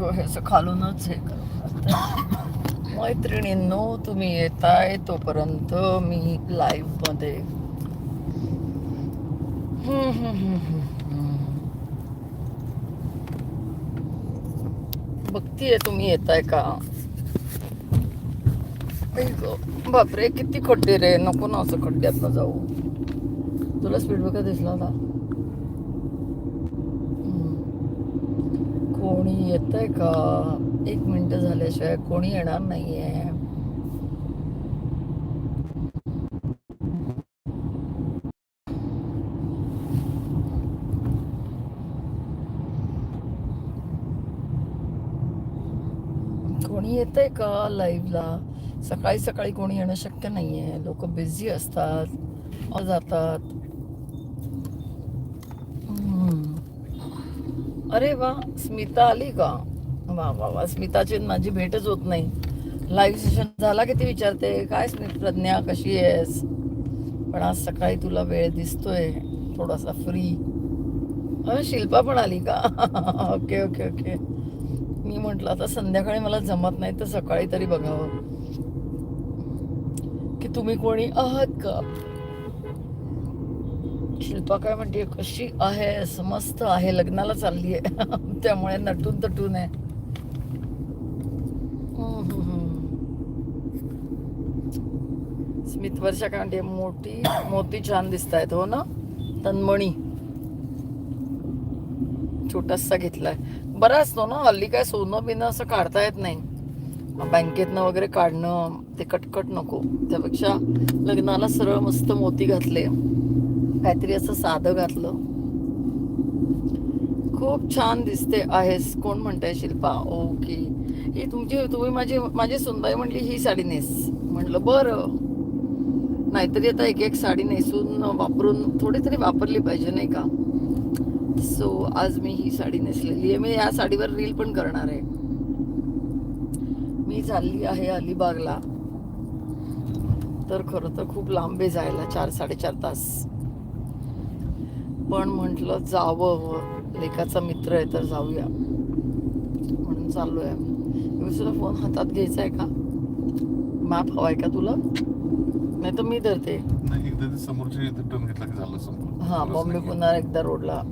अगं असं खालूनच हे करतात. मैत्रिणींनो तुम्ही येताय तोपर्यंत मी लाईव्हमध्ये. बघतीये तुम्ही येताय का? बापरे किती खड्डे रे. नको ना असं खड्ड्यात जाऊ. तुला स्पीड ब्रेकर दिसला होता. कोणी येत का? एक मिनिट झाल्याशिवाय कोणी येणार नाहीये. कोणी का लाईव्हला सकाळी सकाळी कोणी येणं शक्य नाहीये. लोक बिझी असतात, जातात. अरे वा स्मिता आली का? वा वा वा. स्मिताची माझी भेटच होत नाही. लाईव्ह सेशन झाला की ती विचारते काय स्मित प्रज्ञा कशी आहेस? पण आज सकाळी तुला वेळ दिसतोय थोडासा फ्री शिल्पा पण आली का? Okay okay okay. मी म्हटलं आता संध्याकाळी मला जमत नाही तर सकाळी तरी बघावं. की तुम्ही कोणी आहात का? शिल्पा काय म्हणते कशी आहे मस्त आहे लग्नाला चालली आहे त्यामुळे नटून तटून आहे. स्मित वर्षा काय म्हणते मोठी मोती छान दिसत आहेत हो ना? तन्मणी. छोटासा घेतलाय. बरा असतो ना हल्ली काय सोनं बिनं असं काढता येत नाही. बँकेतनं वगैरे काढणं ते कटकट नको. त्यापेक्षा लग्नाला सरळ मस्त मोती घातले. काहीतरी असं साधं घातलं. खूप छान दिसते आहेस. कोण म्हणताय शिल्पा? ओके. ही तुमची तुम्ही माझी माझी सुनबाई म्हणली ही साडी नेस. म्हटलं बरं. नाहीतरी आता एक एक साडी नेसून वापरून थोडी तरी वापरली पाहिजे नाही का? सो आज मी ही साडी नेसलेली आहे. मी या साडीवर रील पण करणार आहे. मी चालली आहे अलिबागला. तर खरं तर खूप लांबे जायला चार साडेचार तास. पण म्हटलं जावं लेखाचा मित्र आहे तर जाऊया. म्हणून चाललोय आम्ही. तुला फोन हातात घ्यायचा आहे का? मॅप हवाय का तुला? नाही तर मी धरते. हा बॉम्बे नाही. पुन्हा एकदा रोडला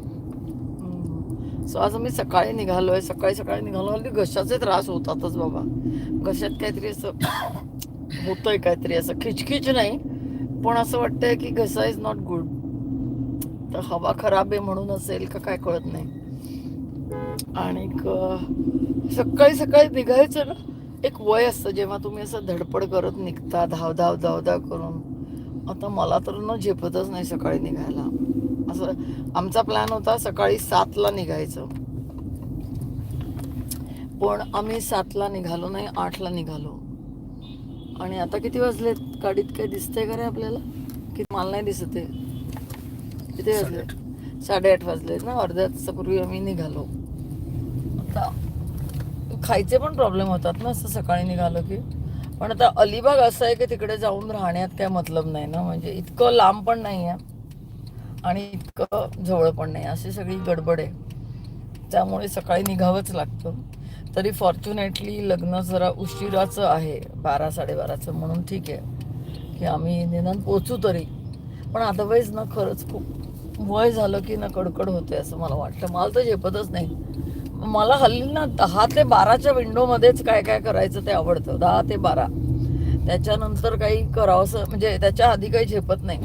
सो आज आम्ही सकाळी निघालोय. सकाळी सकाळी निघालो हल्ली घशाचे त्रास होतातच बाबा. घशात काहीतरी असं होतंय काहीतरी असं. खिचखिच नाही. पण असं वाटतंय की घसा इज नॉट गुड तर हवा खराब आहे म्हणून असेल का काय कळत नाही. आणि सकाळी सकाळी निघायचं ना एक वय असतं जेव्हा तुम्ही असं धडपड करत निघता धाव धाव धाव धाव करून. आता मला तर ना झेपतच नाही सकाळी निघायला. असं आमचा प्लॅन होता सकाळी सातला निघायचं. पण आम्ही सातला निघालो नाही आठला निघालो. आणि आता किती वाजलेत? गाडीत काही दिसतंय का रे आपल्याला? की मला नाही दिसत आहे? किती वाजले? साडेआठ. वाजले ना अर्ध्या तासापूर्वी आम्ही निघालो. आता खायचे पण प्रॉब्लेम होतात ना असं सकाळी निघालो की. पण आता अलिबाग असं आहे की तिकडे जाऊन राहण्यात काय मतलब नाही ना म्हणजे इतकं लांब पण नाही आहे आणि इतकं जवळ पण नाही अशी सगळी गडबड आहे. त्यामुळे सकाळी निघावंच लागतं. तरी फॉर्च्युनेटली लग्न जरा उशिराचं आहे बारा साडेबाराचं म्हणून ठीक आहे. की आम्ही निदान पोचू तरी. पण अदरवाईज ना खरंच खूप वय झालं की ना कडकड होते असं मला वाटतं. मला तर झेपतच नाही. मला हल्ली ना दहा ते बाराच्या विंडोमध्येच काय काय करायचं ते आवडतं. दहा ते बारा. त्याच्यानंतर काही करावंसं म्हणजे त्याच्या आधी काही झेपत नाही.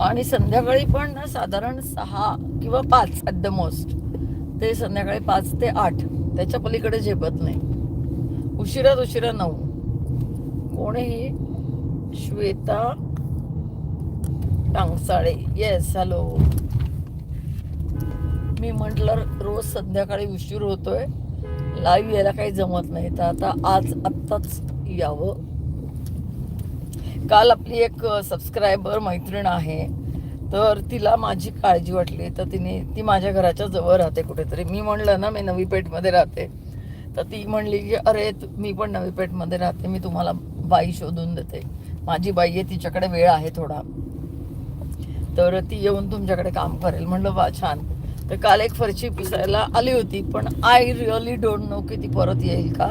आणि संध्याकाळी पण ना साधारण सहा किंवा पाच ॲट द मोस्ट ते संध्याकाळी पाच ते आठ. त्याच्या पलीकडे झेपत नाही. उशिरात उशिरा नऊ. कोणीही श्वेता टांगसाळे येस हॅलो मी म्हटलं रोज संध्याकाळी उशीर होतोय. लाईव्ह यायला काही जमत नाही. तर आता आज आत्ताच यावं. काल आपली एक सबस्क्रायबर मैत्रीण आहे. तर तिला माझी काळजी वाटली. तर तिने ती माझ्या घराच्या जवळ राहते कुठेतरी. मी म्हणलं ना मी नवी पेठमध्ये राहते. तर ती म्हणली की अरे मी पण नवी पेठमध्ये राहते. मी तुम्हाला बाई शोधून देते. माझी बाई आहे तिच्याकडे वेळ आहे थोडा. तर ती येऊन तुमच्याकडे काम करेल. म्हणलं वा छान. तर काल एक फरशी पिसायला आली होती पण आय रिअली डोंट नो की ती परत येईल का.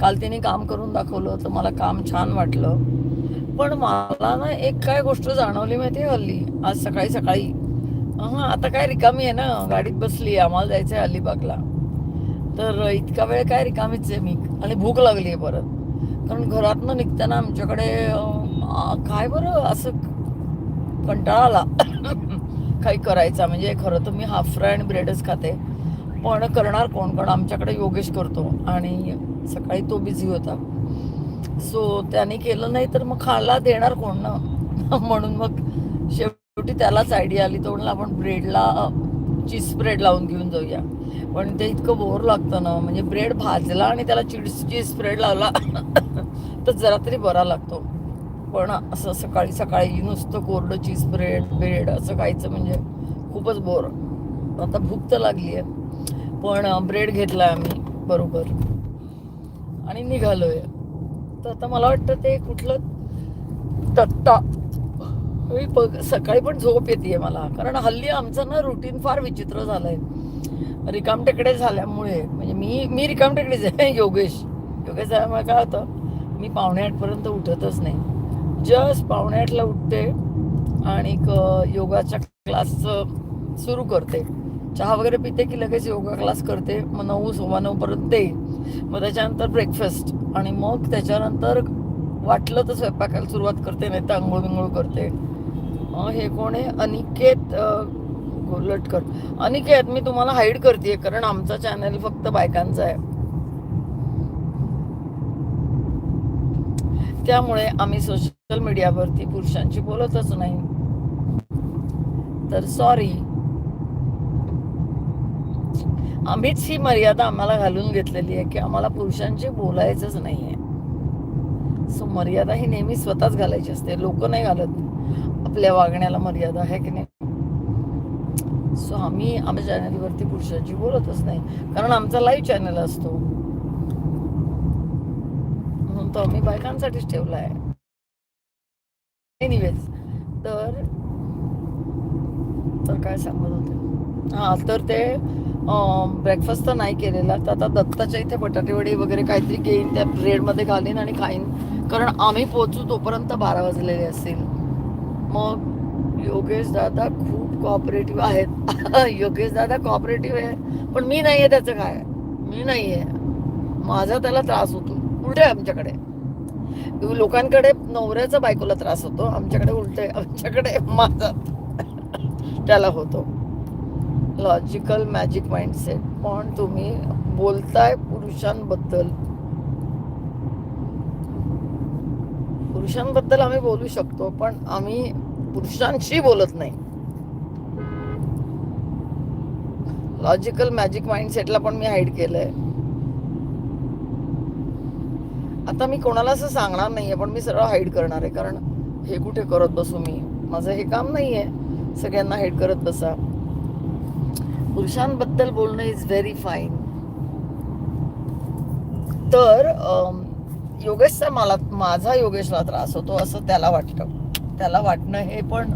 काल तिने काम करून दाखवलं तर मला काम छान वाटलं. पण मला ना एक काय गोष्ट जाणवली माहिती आहे हल्ली. आज सकाळी सकाळी. हा आता काय रिकामी आहे ना गाडीत बसली आम्हाला जायचं आहे अलिबागला. तर इतका वेळ काय रिकामीच आहे मी आणि भूक लागली आहे परत. कारण घरातनं निघताना आमच्याकडे काय बरं असं कंटाळा आला काही करायचा म्हणजे खरं तर मी हाफ फ्राय आणि ब्रेडच खाते. पण करणार कोण? कारण आमच्याकडे योगेश करतो आणि सकाळी तो बिझी होता. सो त्याने केलं नाही तर मग खायला देणार कोण ना? म्हणून मग शेवटी त्यालाच आयडिया आली. तो म्हणला आपण ब्रेडला चीज ब्रेड लावून घेऊन जाऊया. पण ते इतकं बोर लागतं ना. म्हणजे ब्रेड भाजला आणि त्याला चीज चीज स्प्रेड लावला. तर जरा तरी बरा लागतो. पण असं सकाळी सकाळी नुसतं कोरडं चीज ब्रेड ब्रेड असं खायचं म्हणजे खूपच बोर आता भूक तर लागली आहे पण ब्रेड घेतला आम्ही बरोबर. आणि निघालोय. तर आता मला वाटतं ते कुठलं तट्टा. मी बघ सकाळी पण झोप येते मला. कारण हल्ली आमचं ना रुटीन फार विचित्र झालंय. रिकामटेकडे झाल्यामुळे म्हणजे मी मी रिकामटेकडेच आहे योगेश. योगेश झाल्यामुळे काय होतं मी पावणे आठपर्यंत उठतच नाही. जस्ट पावणे आठला उठते आणि योगाच्या क्लासचं सुरू करते. चहा वगैरे पिते की लगेच योगा क्लास करते. मग नऊ सव्वा नऊ पर्यंत ते मग त्याच्यानंतर ब्रेकफास्ट आणि मग त्याच्यानंतर वाटलं तर स्वयंपाकाला सुरुवात करते नाही तर आंघोळ बिंघोळ करते. हे कोण आहे? अनिकेत अं, गोलटकर अनिकेत मी तुम्हाला हाईड करते कारण आमचा चॅनल फक्त बायकांचा आहे. त्यामुळे आम्ही सोशल सोशल मीडियावरती पुरुषांची बोलतच नाही. तर सॉरी आम्हीच ही मर्यादा आम्हाला घालून घेतलेली आहे की आम्हाला पुरुषांशी बोलायचंच नाहीये. सो मर्यादा ही नेहमी स्वतःच घालायची असते. लोक नाही घालत आपल्या वागण्याला मर्यादा आहे की नाही? सो आम्ही आमच्या चॅनलवरती पुरुषांची बोलतच नाही. कारण आमचा लाईव्ह चॅनल असतो. म्हणून तो आम्ही बायकांसाठीच ठेवला आहे एनिवेज तर तर काय सांगत होते? हा तर ते ब्रेकफास्ट तर नाही केलेला. तर आता दत्ताच्या इथे बटाटे वडी वगैरे काहीतरी घेईन त्या ब्रेडमध्ये घालीन आणि खाईन. कारण आम्ही पोचू तोपर्यंत बारा वाजलेले असतील. मग योगेश दादा खूप कॉपरेटिव्ह आहेत. योगेश दादा कॉपरेटिव्ह आहे. पण मी नाही आहे त्याचं काय? मी नाही आहे माझा त्याला त्रास होतो. उलट आहे आमच्याकडे. लोकांकडे नवऱ्याचा बायकोला त्रास होतो आमच्याकडे उलट आमच्याकडे माझा त्याला होतो. लॉजिकल मॅजिक माइंडसेट पण तुम्ही बोलताय पुरुषांबद्दल. पुरुषांबद्दल आम्ही बोलू शकतो पण आम्ही पुरुषांशी बोलत नाही. लॉजिकल मॅजिक माइंडसेटला पण मी हाईड केलंय. आता मी कोणाला असं सांगणार नाही आहे पण मी सरळ हाईड करणार आहे. कारण हे कुठे करत बसू मी? माझं हे काम नाही आहे सगळ्यांना हाईड करत बसा. पुरुषांबद्दल बोलणं इज व्हेरी फाईन तर योगेशचा मला माझा योगेशला त्रास होतो असं त्याला वाटतं. त्याला वाटणं हे पण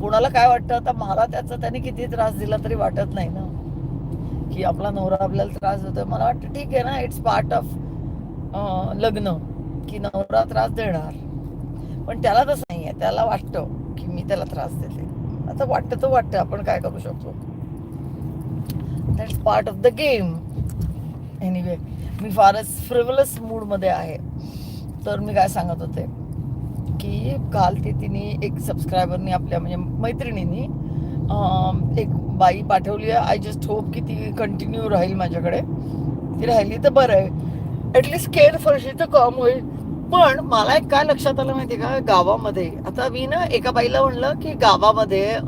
कोणाला काय वाटतं? आता मला त्याचा त्याने किती त्रास दिला तरी वाटत नाही ना. की आपला नवरा आपल्याला त्रास होतोय मला वाटतं ठीक आहे ना इट्स पार्ट ऑफ लग्न की नवरा त्रास देणार. पण त्याला तसं नाही आहे त्याला वाटतं की मी त्याला त्रास देते. आता वाटतं तर वाटतं. आपण काय करू शकतो? That's part of the game anyway मी फारच फ्रिवलस मूडमध्ये आहे. तर मी काय सांगत होते? की काल ते तिने एक सबस्क्रायबरनी आपल्या म्हणजे मैत्रिणींनी एक बाई पाठवली आहे. आय जस्ट होप की ती कंटिन्यू राहील माझ्याकडे. ती राहिली तर बरं आहे. ॲटलिस्ट केअर तर काम होईल पण मला एक काय लक्षात आलं माहिती का? गावामध्ये. आता मी ना एका बाईला म्हणलं की गावामध्ये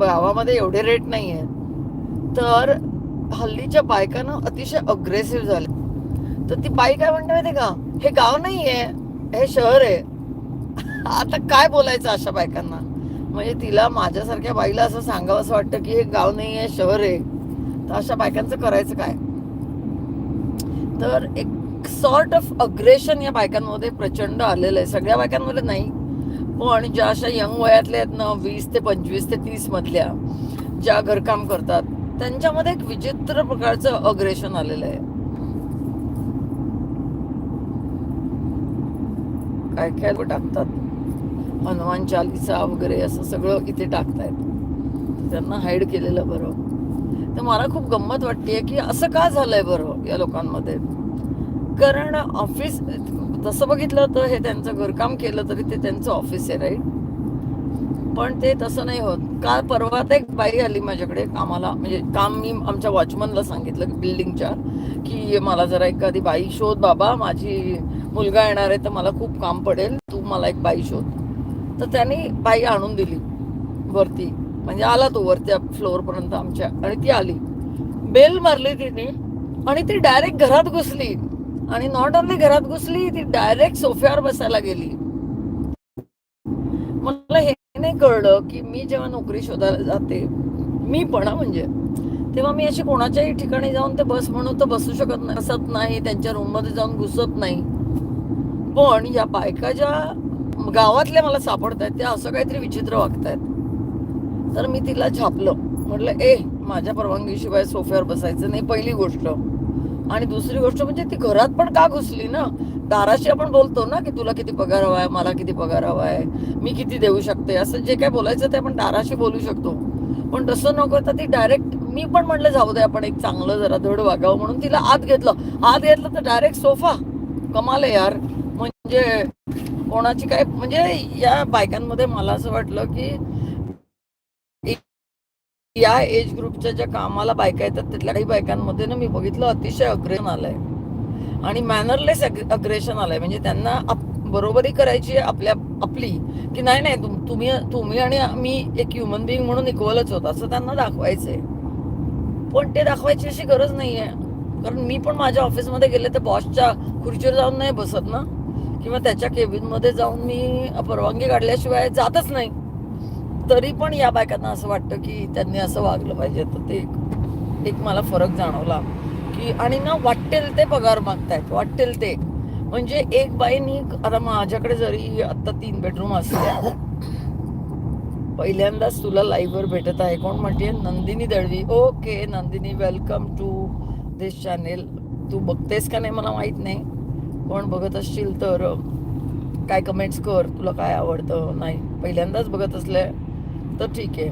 गावामध्ये एवढे रेट नाही आहेत तर हल्लीच्या बायकांना अतिशय अग्रेसिव्ह झाले. तर ती बाई काय म्हणते माहिती का? हे गाव नाही आहे हे शहर आहे. आता काय बोलायचं अशा बायकांना? म्हणजे तिला माझ्यासारख्या बाईला असं सांगावं असं वाटतं की हे गाव नाही आहे शहर आहे. तर अशा बायकांचं करायचं काय? तर एक सॉर्ट ऑफ अग्रेशन या बायकांमध्ये प्रचंड आलेलं आहे. सगळ्या बायकांमध्ये नाही पण ज्या अशा यंग वयातल्या आहेत ना वीस ते पंचवीस ते तीस मधल्या ज्या घरकाम करतात त्यांच्यामध्ये एक विचित्र प्रकारचं अग्रेशन आलेलं आहे. काय काय टाकतात? हनुमान चालिसा वगैरे असं सगळं इथे टाकतायत. त्यांना हाईड केलेलं बरं. तर मला खूप गंमत वाटते की असं का झालंय बरं या लोकांमध्ये? कारण ऑफिस तसं बघितलं तर हे त्यांचं घरकाम केलं तरी ते त्यांचं ऑफिस आहे राईट पण ते तसं नाही होत. काल परवा तर एक बाई आली माझ्याकडे कामाला म्हणजे काम मी आमच्या वॉचमनला सांगितलं बिल्डिंगच्या की मला जरा एखादी बाई शोध बाबा माझी मुलगा येणार आहे तर मला खूप काम पडेल तू मला एक बाई शोध. तर त्यांनी बाई आणून दिली वरती. म्हणजे आला तो वरच्या फ्लोअरपर्यंत आमच्या. आणि ती आली. बेल मारली तिने. आणि ती डायरेक्ट घरात घुसली. आणि नॉट ओनली घरात घुसली ती डायरेक्ट सोफ्यावर बसायला गेली. मला हे नाही कळलं की मी जेव्हा नोकरी शोधायला जाते मी पण म्हणजे. तेव्हा मी अशी कोणाच्याही ठिकाणी जाऊन ते बस म्हणून तर बसू शकत नाही बसत नाही त्यांच्या रूममध्ये जाऊन घुसत नाही. पण या बायका ज्या गावातल्या मला सापडत आहेत त्या असं काहीतरी विचित्र वागतायत. तर मी तिला झापलं म्हटलं ए माझ्या परवानगीशिवाय सोफ्यावर बसायचं नाही पहिली गोष्ट. आणि दुसरी गोष्ट म्हणजे ती घरात पण का घुसली ना? दाराशी आपण बोलतो ना की तुला किती पगार हवा आहे मला किती पगार हवा आहे मी किती देऊ शकते असं जे काय बोलायचं ते आपण दाराशी बोलू शकतो. पण तसं न करता ती डायरेक्ट मी पण म्हटलं जाऊ दे आपण एक चांगलं जरा धड वागावं म्हणून तिला आत घेतलं. आत घेतलं तर डायरेक्ट सोफा. कमाल आहे यार. म्हणजे कोणाची काय म्हणजे या बायकांमध्ये मला असं वाटलं की या एज ग्रुपच्या ज्या कामाला बायका येतात त्यातल्या काही बायकांमध्ये ना मी बघितलं अतिशय अग्रेशन आलंय. आणि मॅनरलेस अग्रेशन आलंय. म्हणजे त्यांना आप- बरोबरी करायची आहे आपल्या आपली. की नाही नाही तुम- तुम्ही तुम्ही आणि मी एक ह्युमन बिईंग म्हणून इक्वलच होत असं त्यांना दाखवायचंय. पण ते दाखवायची अशी गरज नाहीये. कारण मी पण माझ्या ऑफिसमध्ये गेले तर बॉसच्या खुर्चीवर जाऊन नाही बसत ना. किंवा त्याच्या केबिनमध्ये जाऊन मी परवानगी काढल्याशिवाय जातच नाही. तरी पण या बायकांना असं वाटतं की त्यांनी असं वागलं पाहिजे. तर ते एक- एक मला फरक जाणवला की आणि ना वाटेल ते पगार मागतायत वाटेल ते. म्हणजे एक बाईनी आता माझ्याकडे जरी आता तीन बेडरूम असल्या पहिल्यांदाच तुला लाईव्हवर भेटत आहे. कोण म्हणते? Nandini Dalvi. Okay Nandini welcome to this channel तू बघतेस का नाही मला माहीत नाही. पण बघत असशील तर काय कमेंट्स कर. तुला काय आवडतं? नाही पहिल्यांदाच बघत असले तर ठीक आहे.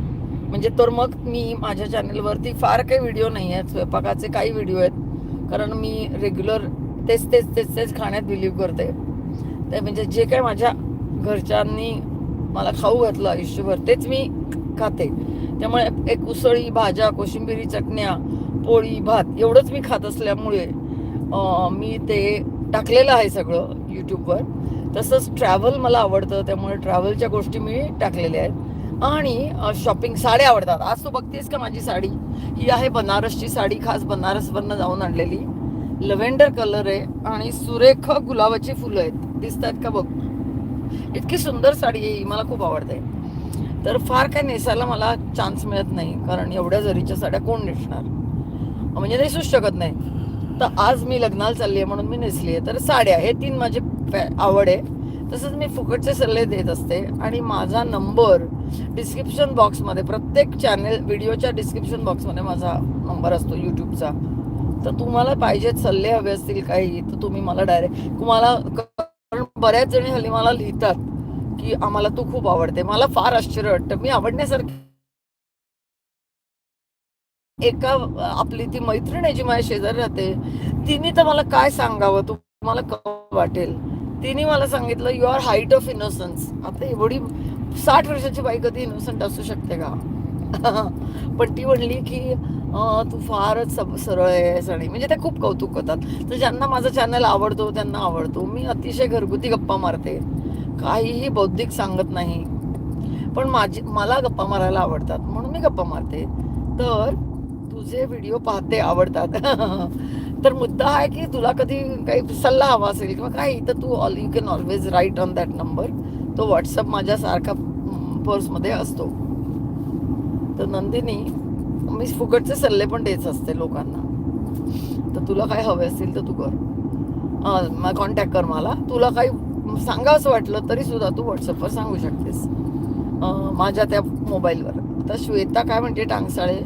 म्हणजे तर मग मी माझ्या चॅनलवरती फार काही व्हिडिओ नाही आहेत. स्वयंपाकाचे काही व्हिडिओ आहेत. कारण मी रेग्युलर तेच तेच तेच तेच खाण्यात बिलीव्ह करते. ते म्हणजे जे काय माझ्या घरच्यांनी मला खाऊ घातलं आयुष्यभर तेच मी खाते. त्यामुळे एक उसळी भाज्या कोशिंबिरी चटण्या पोळी भात एवढंच मी खात असल्यामुळे मी ते टाकलेलं आहे सगळं यूट्यूबवर तसंच ट्रॅव्हल मला आवडतं. त्यामुळे ट्रॅव्हलच्या गोष्टी मी टाकलेल्या आहेत. आणि शॉपिंग साड्या आवडतात. आज तू बघतेस का माझी साडी? ही आहे बनारसची साडी खास बनारसवरनं जाऊन आणलेली. लव्हेंडर कलर आहे आणि सुरेख गुलाबाची फुलं आहेत. दिसत आहेत का बघ? इतकी सुंदर साडी आहे ही मला खूप आवडते. तर फार काय नेसायला मला चान्स मिळत नाही कारण एवढ्या जरीच्या साड्या कोण नेसणार? म्हणजे नेसूच शकत नाही. तर आज मी लग्नाला चालली आहे म्हणून मी नेसली आहे तर साड्या हे तीन माझे फॅ- आवड आहे. तसंच मी फुकटचे सल्ले देत असते आणि माझा नंबर डिस्क्रिप्शन बॉक्समध्ये प्रत्येक चॅनेल व्हिडिओच्या डिस्क्रिप्शन बॉक्समध्ये माझा नंबर असतो यूट्यूबचा. तर तुम्हाला पाहिजेत सल्ले हवे असतील काही तर तुम्ही मला डायरेक्ट तुम्हाला कारण बऱ्याच जणी हल्ली मला लिहितात की आम्हाला तू खूप आवडते. मला फार आश्चर्य वाटतं. मी आवडण्यासारखी एका आपली ती मैत्रीण आहे जी माझ्या शेजारी राहते तिने तर मला काय सांगावं तुम्हाला वाटेल. तिने मला सांगितलं you are height of innocence आता एवढी साठ वर्षाची बाई कधी इनोसंट असू शकते का? पण ती म्हणली की तू फारच सब- सरळ आहेस आणि म्हणजे ते खूप कौतुक करतात तर ज्यांना माझा चॅनल आवडतो त्यांना आवडतो. मी अतिशय घरगुती गप्पा मारते. काहीही बौद्धिक सांगत नाही. पण माझी मला गप्पा मारायला आवडतात. म्हणून मी गप्पा मारते. तर तुझे व्हिडिओ पाहते आवडतात. तर मुद्दा आहे की तुला कधी काही सल्ला हवा असेल किंवा काही तर तू all you can always write on that number तो व्हॉट्सअप माझ्या सारखा पर्समध्ये असतो. तर नंदिनी मी फुकटचे सल्ले पण देत असते लोकांना. तर तुला काय हवे असतील तर तू कर. कॉन्टॅक्ट कर मला. तुला काही सांगावंसं वाटलं तरी सुद्धा तू व्हॉट्सअपवर सांगू शकतेस. माझ्या त्या मोबाईलवर आता श्वेता काय म्हणते टांगसाळे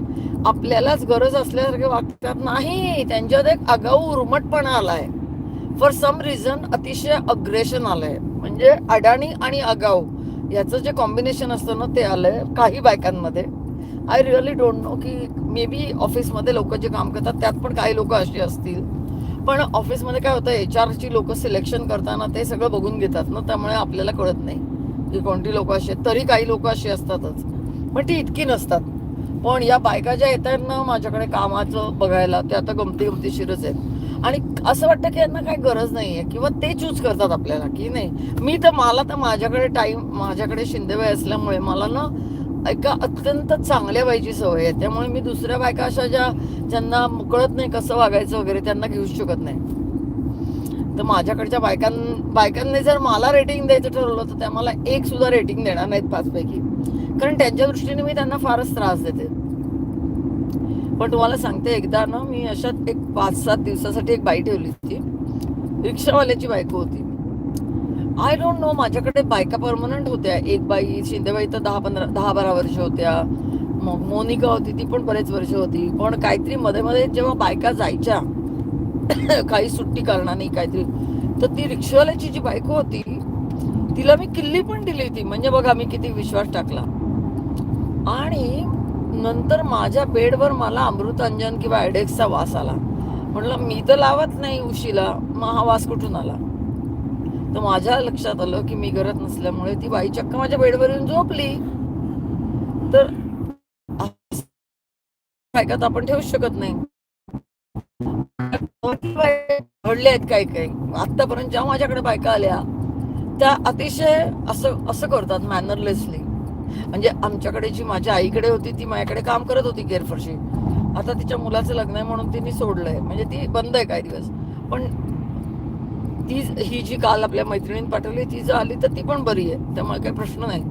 आपल्यालाच गरज असल्यासारखे वागतात नाही. त्यांच्यात एक आगाऊ उर्मटपणा आलाय. फॉर सम रिझन अतिशय अग्रेशन आलंय. म्हणजे अडाणी आणि आगाऊ याचं जे कॉम्बिनेशन असतं ना ते आलंय काही बायकांमध्ये. आय रिअली डोंट नो की मे बी ऑफिसमध्ये लोक जे काम करतात त्यात पण काही लोक अशी असतील. पण ऑफिसमध्ये काय होतं एच आरची लोक सिलेक्शन करताना ते सगळं बघून घेतात ना त्यामुळे आपल्याला कळत नाही की कोणती लोक अशी आहेत. तरी काही लोक अशी असतातच. पण ती इतकी नसतात. पण या बायका ज्या येतात ना माझ्याकडे कामाचं बघायला ते आता गमती गमतीशीरच आहेत. आणि असं वाटतं की यांना काही गरज नाही आहे किंवा ते चूज करतात आपल्याला की नाही. मी तर मला तर माझ्याकडे टाईम माझ्याकडे शिंदेबाई असल्यामुळे मला ना एका अत्यंत चांगल्या बाईची सवय आहे. त्यामुळे मी दुसऱ्या बायका अशा ज्या ज्यांना मुकळत नाही कसं वागायचं वगैरे त्यांना घेऊच शकत नाही. तर माझ्याकडच्या बायकां बायकांनी जर मला रेटिंग द्यायचं ठरवलं तर त्या मला एक सुद्धा रेटिंग देणार नाहीत पाचपैकी. कारण त्यांच्या दृष्टीने मी त्यांना फारच त्रास देते. पण तुम्हाला सांगते एकदा ना मी अशात एक पाच सात दिवसासाठी एक बाई ठेवली होती. रिक्षावाल्याची बायको होती. आय डोंट नो माझ्याकडे बायका परमनंट होत्या. एक बाई शिंदेबाई तर दहा पंधरा दहा बारा वर्ष होत्या. मग मोनिका होती ती पण बरेच वर्ष होती. पण काहीतरी मध्ये मध्ये जेव्हा बायका जायच्या काही सुट्टी कारणाने काहीतरी तर ती रिक्षावाल्याची जी बायको होती तिला मी किल्ली पण दिली होती. म्हणजे बघा मी किती विश्वास टाकला. आणि नंतर माझ्या बेडवर मला अमृतांजन किंवा ॲडेक्सचा वास आला. म्हटलं मी तर लावत नाही उशीला मग हा वास कुठून आला? तर माझ्या लक्षात आलं की मी करत नसल्यामुळे ती बाई चक्क माझ्या बेडवर येऊन झोपली. तर ऐकत आपण ठेवू शकत नाही. घडले आहेत काही काही. आतापर्यंत ज्या माझ्याकडे बायका आल्या त्या अतिशय असं असं करतात मॅनरलेसली म्हणजे आमच्याकडे जी माझ्या आईकडे होती ती माझ्याकडे काम करत होती केअरफरशी आता तिच्या मुलाचं लग्न आहे म्हणून तिने सोडलंय. म्हणजे ती बंद आहे काही दिवस. पण ती ही जी काल आपल्या मैत्रिणीने पाठवली ती जर आली तर ती पण बरी आहे. त्यामुळे काही प्रश्न नाही.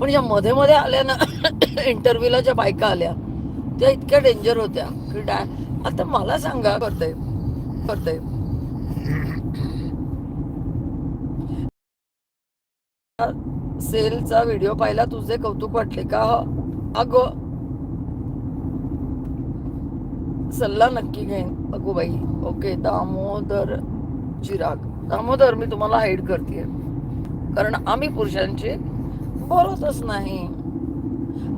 पण या मध्ये मध्ये आल्या ना इंटरव्ह्यूला ज्या बायका आल्या त्या इतक्या डेंजर होत्या की डाय आता मला सांगा करतय करतंय. सेलचा व्हिडिओ पाहिला तुझे कौतुक वाटले का? अगं सल्ला नक्की घेईन. अगो बाई ओके दामोदर चिराग. दामोदर मी तुम्हाला हाईड करते कारण आम्ही पुरुषांचे बोलतच नाही.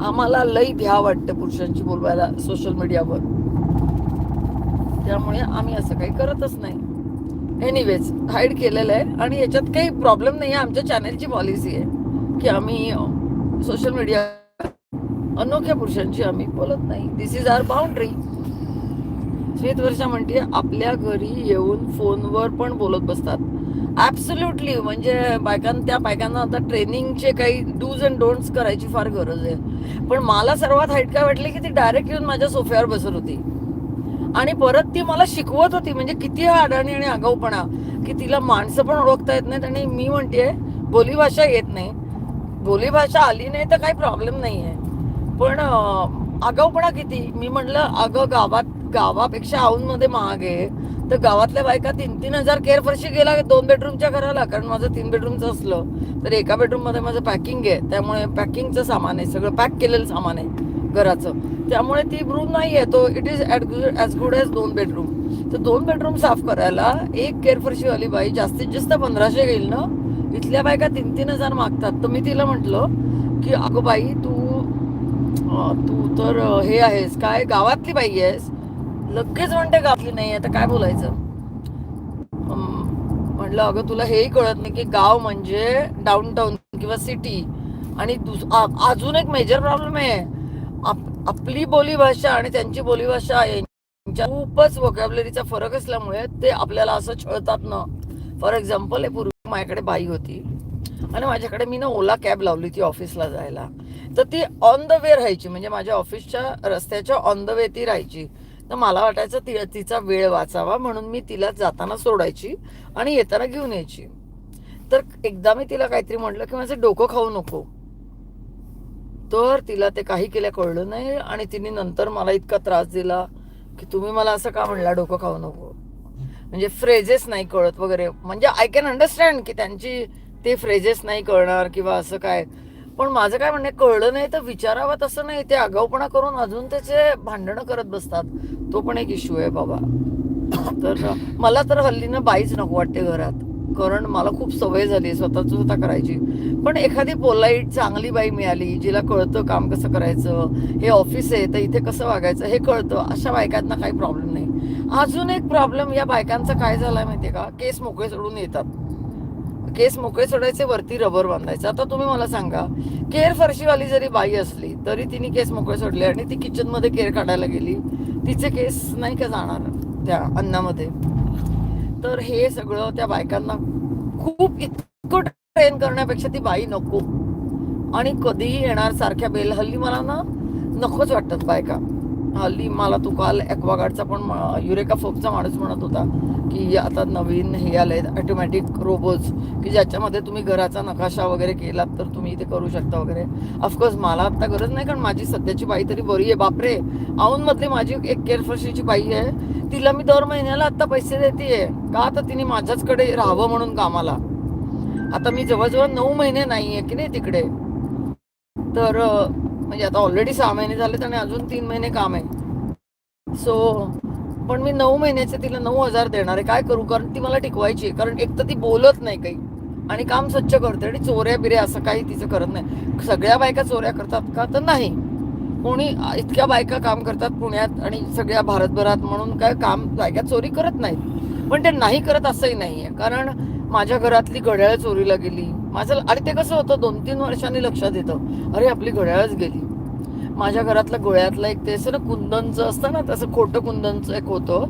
आम्हाला लई भ्या वाटतं पुरुषांची बोलवायला सोशल मीडियावर त्यामुळे आम्ही असं काही करतच नाही. एनिवेज हाईड केलेलं आहे आणि याच्यात काही प्रॉब्लेम नाही आहे आमच्या चॅनेलची पॉलिसी आहे. की आम्ही सोशल मीडिया अनोख्या पुरुषांची आम्ही बोलत नाही. दिस इज आर बाउंड्री श्वेत वर्षा म्हणते आपल्या घरी येऊन फोनवर पण बोलत बसतात. ऍब्सोल्युटली म्हणजे बायकां त्या बायकांना आता ट्रेनिंगचे काही डूज अँड डोंट्स करायची फार गरज आहे. पण मला सर्वात हाईट काय वाटली की ती डायरेक्ट येऊन माझ्या सोफ्यावर बसत होती. आणि परत ती मला शिकवत होती. म्हणजे किती हा अडाणी आणि आगाऊपणा की तिला माणसं पण ओळखता येत नाहीत. आणि मी म्हणते बोलीभाषा येत नाही. बोलीभाषा आली नाही तर काही प्रॉब्लेम नाही आहे पण आगाऊपणा किती? मी म्हटलं अगं गावात गावापेक्षा औंधमध्ये महाग आहे. तर गावातल्या बायका तीन तीन हजार केअर फरशी गेला दोन बेडरूमच्या घराला कारण माझं तीन बेडरूमचं असलं. तर एका बेडरूममध्ये माझं पॅकिंग आहे. त्यामुळे पॅकिंगचं सामान आहे. सगळं पॅक केलेलं सामान आहे घराचं. त्यामुळे ती रूम नाही आहे तो it is at as good as दोन बेडरूम तर दोन बेडरूम साफ करायला एक केअर फरशीवाली बाई जास्तीत जास्त पंधराशे घेईल ना? इथल्या बायका तीन तीन हजार मागतात. तर मी तिला म्हटलं की अगं बाई तू तू तर हे आहेस. काय गावातली बाई आहेस? लगेच म्हणते गावातली नाही आता काय बोलायचं? म्हटलं अगं तुला हेही कळत नाही की गाव म्हणजे डाऊन किंवा सिटी आणि दुस- अजून एक मेजर प्रॉब्लेम आहे. आप- आपली बोलीभाषा आणि त्यांची बोलीभाषा यांच्या खूपच वोकॅबलरीचा फरक असल्यामुळे ते आपल्याला असं छळतात ना. फॉर एक्झाम्पल पूर्वी माझ्याकडे बाई होती आणि माझ्याकडे मी ना ओला कॅब लावली ती ऑफिसला जायला. तर ती ऑन द वे राहायची म्हणजे माझ्या ऑफिसच्या रस्त्याच्या ऑन द वे ती राहायची. तर मला वाटायचं ती तिचा वेळ वाचावा म्हणून मी तिला जाताना सोडायची आणि येताना घेऊन यायची. तर एकदा मी तिला काहीतरी म्हटलं की माझं डोकं खाऊ नको. तर तिला ते काही केल्या कळलं नाही आणि तिने नंतर मला इतका त्रास दिला की तुम्ही मला असं का म्हणला डोकं खाऊ नको? म्हणजे फ्रेजेस नाही कळत वगैरे. म्हणजे आय कॅन अंडरस्टँड की त्यांची ते फ्रेजेस नाही कळणार किंवा असं काय. पण माझं काय म्हणणे कळलं नाही तर विचारावं तसं नाही. ते आगाऊपणा करून अजून त्याचे भांडणं करत बसतात. तो पण एक इश्यू आहे बाबा. तर मला तर हल्लीनं बाईच नको वाटते घरात. कारण मला खूप सवय झाली स्वतःच स्वतः करायची. पण एखादी पोलाईट चांगली बाई मिळाली जिला कळतं काम कसं करायचं हे ऑफिस आहे तर इथे कसं वागायचं हे कळतं. अशा बायकांना काही प्रॉब्लेम नाही. अजून एक प्रॉब्लेम या बायकांचा काय झालाय माहितीये का? केस मोकळे सोडून येतात. केस मोकळे सोडायचे वरती रबर बांधायचं. आता तुम्ही मला सांगा केर फरशीवाली जरी बाई असली तरी तिने केस मोकळे सोडले आणि ती किचनमध्ये केर काढायला गेली. तिचे केस नाही का जाणार त्या अन्नामध्ये? तर हे सगळं त्या बायकांना खूप इतकं ट्रेन करण्यापेक्षा ती बाई नको. आणि कधीही येणार सारख्या बेल हल्ली मला ना नकोच वाटतात बायका. हल्ली मला तू काल ॲक्वागार्डचा पण युरेका फोकचा माणूस म्हणत होता की आता नवीन हे आले ऑटोमॅटिक रोबोट्स की ज्याच्यामध्ये तुम्ही घराचा नकाशा वगैरे केलात तर तुम्ही इथे करू शकता वगैरे. ऑफकोर्स मला आत्ता गरज नाही कारण माझी सध्याची बाई तरी बरी आहे बापरे! औन माझी एक केअरफर्शीची बाई आहे तिला मी दर महिन्याला आत्ता पैसे देते का तर तिने माझ्याचकडे राहावं म्हणून कामाला? आता मी जवळजवळ नऊ महिने नाही आहे की नाही तिकडे. तर म्हणजे आता ऑलरेडी सहा महिने झालेत आणि अजून तीन महिने काम आहे. सो पण मी नऊ महिन्याचे तिला नऊ हजार देणार आहे. काय करू? कारण ती मला टिकवायची आहे. कारण एक तर ती बोलत नाही काही. आणि काम स्वच्छ करते आणि चोऱ्या बिऱ्या असं काही तिचं करत नाही. सगळ्या बायका चोऱ्या करतात का? तर नाही. कोणी इतक्या बायका काम करतात पुण्यात आणि सगळ्या भारतभरात म्हणून काय काम बायका चोरी करत नाहीत. पण ते नाही करत असंही नाही आहे कारण माझ्या घरातली घड्याळ चोरीला गेली. माझं आणि ते कसं होतं? दोन तीन वर्षांनी लक्षात येतं. अरे आपली घड्याळच गेली. माझ्या घरातल्या गोळ्यातलं एक ते असं ना कुंदनचं असतं ना तसं खोटं कुंदनचं एक होतं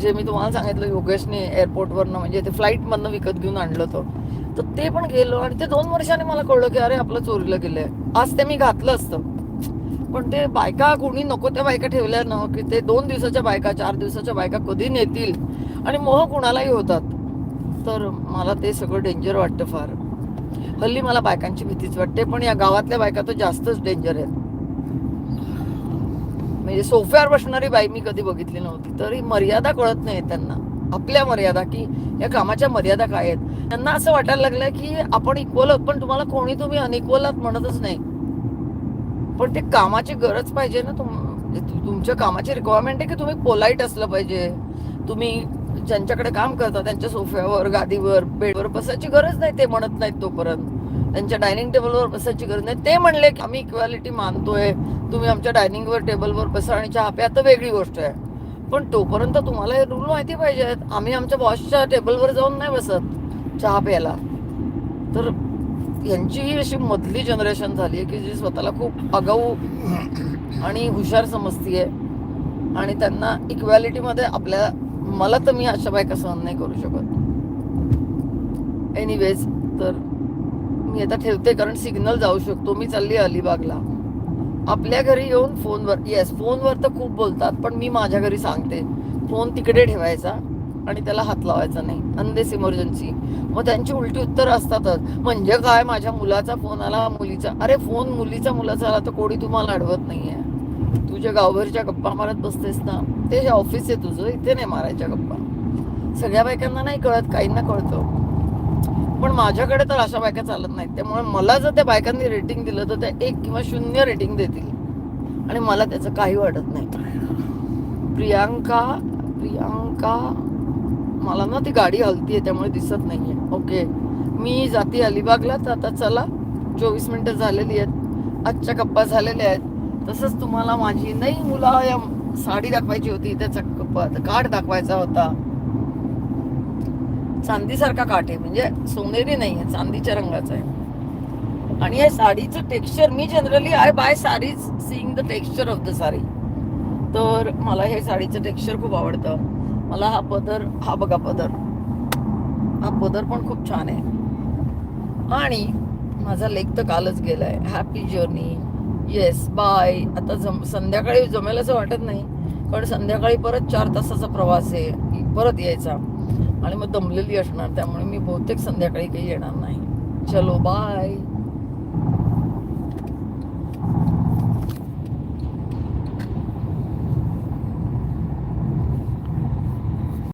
जे मी तुम्हाला सांगितलं योगेशने एअरपोर्टवरनं म्हणजे ते फ्लाईटमधनं विकत घेऊन आणलं होतं. तर ते पण गेलो आणि ते दोन वर्षांनी मला कळलं की अरे आपलं चोरीला गेलंय. आज ते मी घातलं असतं. पण ते बायका कोणी नको त्या बायका ठेवल्या ना की ते दोन दिवसाच्या बायका चार दिवसाच्या बायका कधी नेतील? आणि मोह कुणालाही होतात. तर मला ते सगळं डेंजर वाटतं फार. हल्ली मला बायकांची भीतीच वाटते पण या गावातल्या बायका तर जास्तच डेंजर आहेत. म्हणजे सोफ्यावर बसणारी बाई मी कधी बघितली नव्हती तरी मर्यादा कळत नाही त्यांना. आपल्या मर्यादा की या कामाच्या मर्यादा काय आहेत? त्यांना असं वाटायला लागलं की आपण इक्वल आहोत पण तुम्हाला कोणी तुम्ही अनइक्वल आहात म्हणतच नाही. पण ते कामाची गरज पाहिजे ना तुम म्हणजे तुमच्या कामाची रिक्वायरमेंट आहे की तुम्ही पोलाईट असलं पाहिजे. तुम्ही ज्यांच्याकडे काम करतात त्यांच्या सोफ्यावर गादीवर बेडवर बसायची गरज नाही ते म्हणत नाहीत तोपर्यंत. त्यांच्या डायनिंग टेबलवर बसायची गरज नाही. ते म्हणले की आम्ही इक्वॅलिटी मानतोय. तुम्ही आमच्या डायनिंगवर टेबलवर बसा आणि चहा प्या. तर वेगळी गोष्ट आहे. पण तोपर्यंत तुम्हाला हे रूल माहिती पाहिजेत आम्ही आमच्या बॉसच्या टेबलवर जाऊन नाही बसत चहा प्यायला. तर यांची ही अशी मधली जनरेशन झाली आहे की जी स्वतःला खूप आगाऊ आणि हुशार समजतीये. आणि त्यांना इक्वॅलिटीमध्ये आपल्या मला तर मी अशा बायका सहन नाही करू शकत. एनिवेज तर मी आता ठेवते कारण सिग्नल जाऊ शकतो. मी चालली अलिबागला. आपल्या घरी येऊन फोनवर येस फोनवर तर खूप बोलतात पण मी माझ्या घरी सांगते. फोन तिकडे ठेवायचा आणि त्याला हात लावायचा नाही. अनदेस इमर्जन्सी मग त्यांची उलटी उत्तर असतातच. म्हणजे काय? माझ्या मुलाचा फोन आला मुलीचा. अरे फोन मुलीचा मुलाचा आला तर कोणी तुम्हाला अडवत नाही आहे तुझ्या गावभरच्या गप्पा मारत बसतेस ना ते ऑफिस आहे तुझं इथे नाही मारायच्या गप्पा. सगळ्या बायकांना नाही कळत काहींना कळतं. पण माझ्याकडे तर अशा बायका चालत नाहीत. त्यामुळे मला जर त्या बायकांनी रेटिंग दिलं तर त्या एक किंवा शून्य रेटिंग देतील. आणि मला त्याचं काही वाटत नाही. प्रियांका प्रियांका मला ना ती गाडी हलती आहे त्यामुळे दिसत नाही आहे ओके मी जाते अलिबागला तर आता चला चोवीस मिनटं झालेली आहेत. आजच्या गप्पा झालेल्या आहेत. तसंच तुम्हाला माझी नाही मुलायम साडी दाखवायची होती त्याचा काठ दाखवायचा होता. चांदीसारखा काठ आहे म्हणजे सोनेरी नाही आहे चांदीच्या रंगाचा आहे. आणि या साडीचं texture me generally I buy saris seeing the texture of the sari तर मला हे साडीचं टेक्स्चर खूप आवडतं. मला हा पदर हा बघा पदर. हा पदर पण खूप छान आहे. आणि माझा लेख तर कालच गेलाय. हॅपी जर्नी येस बाय आता जम संध्याकाळी जमेल असं वाटत नाही. कारण संध्याकाळी परत चार तासाचा प्रवास आहे. परत यायचा. आणि मग दमलेली असणार. त्यामुळे मी बहुतेक संध्याकाळी काही येणार नाही. चलो बाय